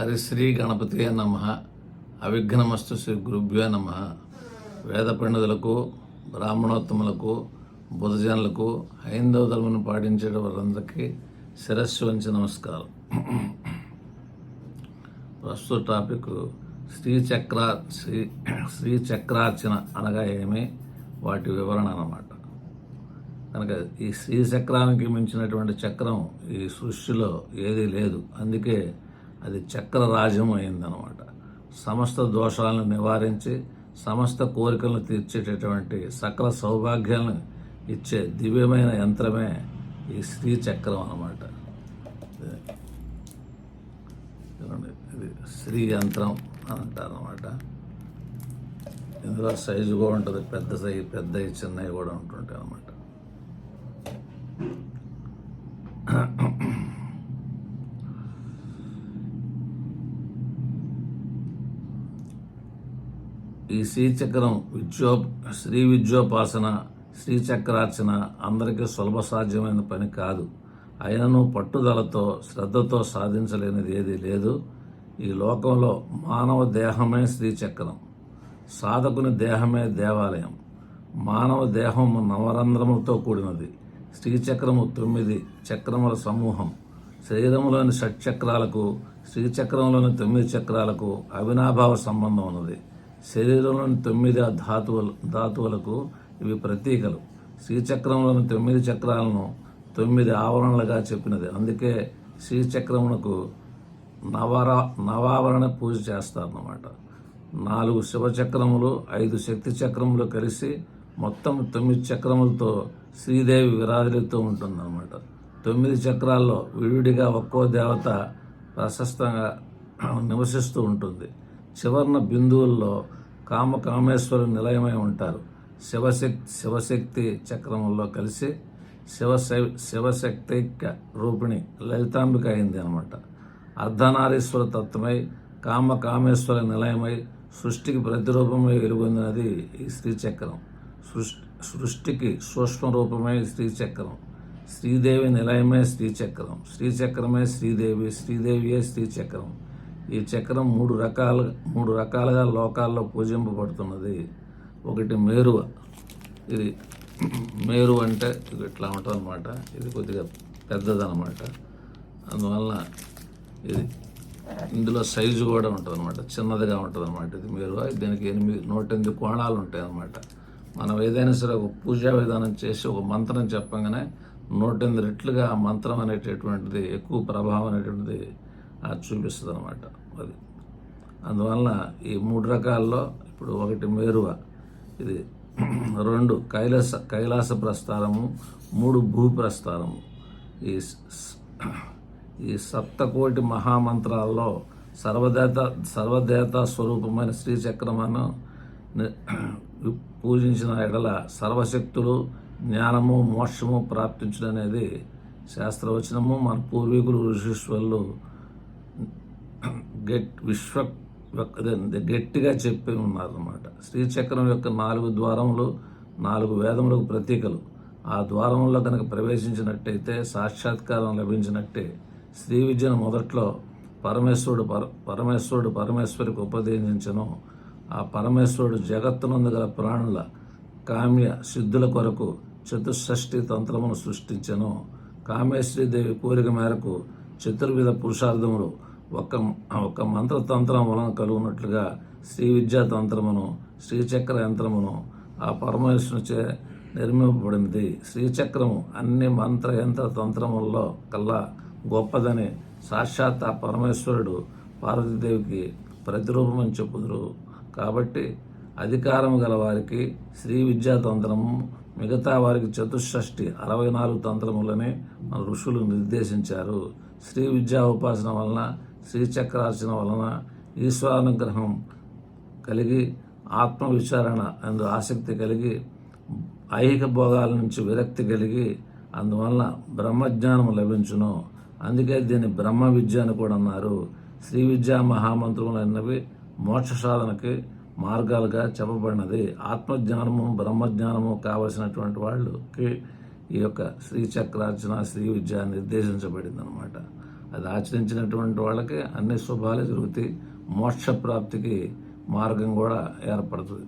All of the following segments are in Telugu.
హరిశ్రీ గణపతి నమ. అవిఘ్నమస్తు శ్రీ గురుభ్యో నమ. వేద పండితులకు బ్రాహ్మణోత్తములకు బుధజనులకు హైందవ ధర్మను పాటించే వారందరికీ శిరస్సు వంచి నమస్కారం. ప్రస్తుత టాపిక్ శ్రీచక్ర శ్రీ శ్రీచక్రార్చన అనగా ఏమి? వాటి వివరణ అన్నమాట. కనుక ఈ శ్రీచక్రానికి మించినటువంటి చక్రం ఈ సృష్టిలో ఏదీ లేదు. అందుకే అది చక్ర రాజ్యం అయిందనమాట సమస్త దోషాలను నివారించి సమస్త కోరికలను తీర్చేటటువంటి సకల సౌభాగ్యాలను ఇచ్చే దివ్యమైన యంత్రమే ఈ శ్రీచక్రం అన్నమాట. అనమాట ఇది శ్రీ యంత్రం అని అంటారనమాట ఇందులో సైజు కూడా ఉంటుంది పెద్ద సైజు పెద్దవి చిన్నవి కూడా ఉంటుంటాయి అనమాట ఈ శ్రీచక్రం విద్యో శ్రీ విద్యోపాసన శ్రీచక్రార్చన అందరికీ సులభ సాధ్యమైన పని కాదు. అయినను పట్టుదలతో శ్రద్ధతో సాధించలేనిది ఏదీ లేదు. ఈ లోకంలో మానవ దేహమే శ్రీచక్రం. సాధకుని దేహమే దేవాలయం. మానవ దేహం నవరంధ్రములతో కూడినది. శ్రీచక్రము తొమ్మిది చక్రముల సమూహం. శరీరంలోని షట్చక్రాలకు శ్రీచక్రంలోని తొమ్మిది చక్రాలకు అవినాభావ సంబంధం ఉన్నది. శరీరంలోని తొమ్మిది ధాతువులు ధాతువులకు ఇవి ప్రతీకలు. శ్రీచక్రంలోని తొమ్మిది చక్రాలను తొమ్మిది ఆవరణలుగా చెప్పినది. అందుకే శ్రీచక్రమునకు నవర నవావరణ పూజ చేస్తారన్నమాట. నాలుగు శివచక్రములు ఐదు శక్తి చక్రములు కలిసి మొత్తం తొమ్మిది చక్రములతో శ్రీదేవి విరాజిల్లుతూ ఉంటుందన్నమాట. తొమ్మిది చక్రాల్లో విడివిడిగా ఒక్కో దేవత ప్రశస్తంగా నివసిస్తూ ఉంటుంది. చివర్ణ బిందువుల్లో కామ కామేశ్వరు నిలయమై ఉంటారు. శివశక్తి శివశక్తి చక్రముల్లో కలిసి శివ శివశక్తిక రూపిణి లలితాంబిక అయింది అనమాట అర్ధనారీశ్వర తత్వమై కామ కామేశ్వర నిలయమై సృష్టికి ప్రతిరూపమై వెలుగొందినది ఈ శ్రీచక్రం. సృష్టి సృష్టికి సూక్ష్మ రూపమై శ్రీచక్రం. శ్రీదేవి నిలయమే శ్రీచక్రం. శ్రీచక్రమే శ్రీదేవి శ్రీదేవియే శ్రీచక్రం. ఈ చక్రం మూడు రకాల మూడు రకాలుగా లోకాల్లో పూజింపబడుతున్నది. ఒకటి మేరువ. ఇది మేరు అంటే ఇది ఇట్లా ఉంటుంది అనమాట ఇది కొద్దిగా పెద్దదన్నమాట. అందువల్ల ఇది ఇందులో సైజు కూడా ఉంటుంది అనమాట చిన్నదిగా ఉంటుంది అనమాట ఇది మేరువ. దీనికి ఎనిమిది నూట ఎనిమిది కోణాలు ఉంటాయి అనమాట మనం ఏదైనా సరే ఒక పూజా విధానం చేసి ఒక మంత్రం చెప్పగానే నూట ఎనిమిది రెట్లుగా ఆ మంత్రం అనేటటువంటిది ఎక్కువ ప్రభావం అనేటువంటిది అది చూపిస్తుంది అనమాట అది. అందువలన ఈ మూడు రకాల్లో ఇప్పుడు ఒకటి మేరువ ఇది రెండు కైలాస కైలాస ప్రస్థానము మూడు భూ ప్రస్థానము. ఈ ఈ సప్తకోటి మహామంత్రాల్లో సర్వదేత సర్వదేత స్వరూపమైన శ్రీచక్రమను పూజించిన ఎడల సర్వశక్తులు జ్ఞానము మోక్షము ప్రాప్తించడం శాస్త్రవచనము. మన పూర్వీకులు ఋషీశ్వరులు గట్ విశ్వ గట్టిగా చెప్పి ఉన్నారన్నమాట. శ్రీచక్రం యొక్క నాలుగు ద్వారములు నాలుగు వేదములకు ప్రతీకలు. ఆ ద్వారంలో కనుక ప్రవేశించినట్టయితే సాక్షాత్కారం లభించినట్టే. శ్రీ విద్యను మొదట్లో పరమేశ్వరుడు పర పరమేశ్వరుడు పరమేశ్వరికి ఉపదేశించను. ఆ పరమేశ్వరుడు జగత్తునందు గల ప్రాణుల కామ్య సిద్ధుల కొరకు చతుషష్ఠి తంత్రమును సృష్టించెను. కామేశ్వరీదేవి కోరిక మేరకు చతుర్విధ పురుషార్థములు ఒక ఒక మంత్రతంత్రం వలన కలుగునట్లుగా శ్రీ విద్యా తంత్రమును శ్రీచక్ర యంత్రమును ఆ పరమేశ్వరునిచే నిర్మింపబడింది శ్రీచక్రము అన్ని మంత్ర యంత్ర తంత్రములలో కల్లా గొప్పదని సాక్షాత్ ఆ పరమేశ్వరుడు పార్వతీదేవికి ప్రతిరూపమని చెప్పుదురు. కాబట్టి అధికారం గల వారికి శ్రీ విద్యా తంత్రము మిగతా వారికి చతుషష్ఠి అరవై నాలుగు తంత్రములని మన ఋషులు నిర్దేశించారు. శ్రీ విద్యా ఉపాసన వలన శ్రీచక్రార్చన వలన ఈశ్వరానుగ్రహం కలిగి ఆత్మవిచారణ అందు ఆసక్తి కలిగి ఐహిక భోగాల నుంచి విరక్తి కలిగి అందువలన బ్రహ్మజ్ఞానం లభించును. అందుకే దీన్ని బ్రహ్మ విద్య అని కూడా అన్నారు. శ్రీ విద్యా మహామంత్రములు అన్నవి మోక్ష సాధనకి మార్గాలుగా చెప్పబడినది. ఆత్మజ్ఞానము బ్రహ్మజ్ఞానము కావలసినటువంటి వాళ్ళకి ఈ యొక్క శ్రీచక్రార్చన శ్రీ విద్య నిర్దేశించబడింది అనమాట అది ఆచరించినటువంటి వాళ్ళకి అన్ని శుభాలు జరుగుతాయి. మోక్ష ప్రాప్తికి మార్గం కూడా ఏర్పడుతుంది.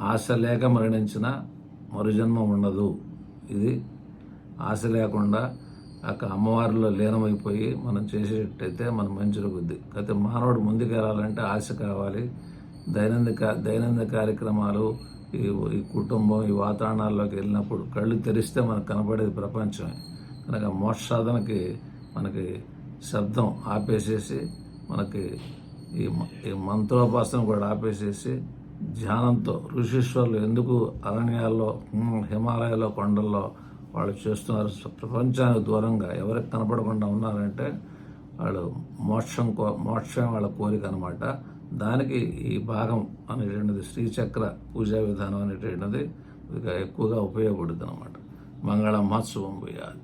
ఆశ లేక మరణించిన మరుజన్మ ఉండదు. ఇది ఆశ లేకుండా అక్కడ అమ్మవారిలో లీనమైపోయి మనం చేసేటట్టయితే మనం మంచి జరుగుద్ది అయితే మానవుడు ముందుకు వెళ్ళాలంటే ఆశ కావాలి. దైనందిక కా- దైనందిన కార్యక్రమాలు ఈ ఈ కుటుంబం ఈ వాతావరణాల్లోకి వెళ్ళినప్పుడు కళ్ళు తెరిస్తే మనకు కనపడేది ప్రపంచమే. కనుక మోక్ష సాధనకి మనకి శబ్దం ఆపేసేసి మనకి ఈ ఈ మంత్రోపాసన కూడా ఆపేసేసి ధ్యానంతో ఋషీశ్వరులు ఎందుకు అరణ్యాల్లో హిమాలయాల్లో కొండల్లో వాళ్ళు చేస్తున్నారు ప్రపంచానికి దూరంగా ఎవరికి కనపడకుండా ఉన్నారంటే వాళ్ళు మోక్షం కో మోక్షం వాళ్ళ కోరిక అనమాట దానికి ఈ భాగం అనేటువంటిది శ్రీచక్ర పూజా విధానం అనేటువంటిది ఎక్కువగా ఉపయోగపడుతుంది అనమాట మంగళ మహోత్సవం పోయాలి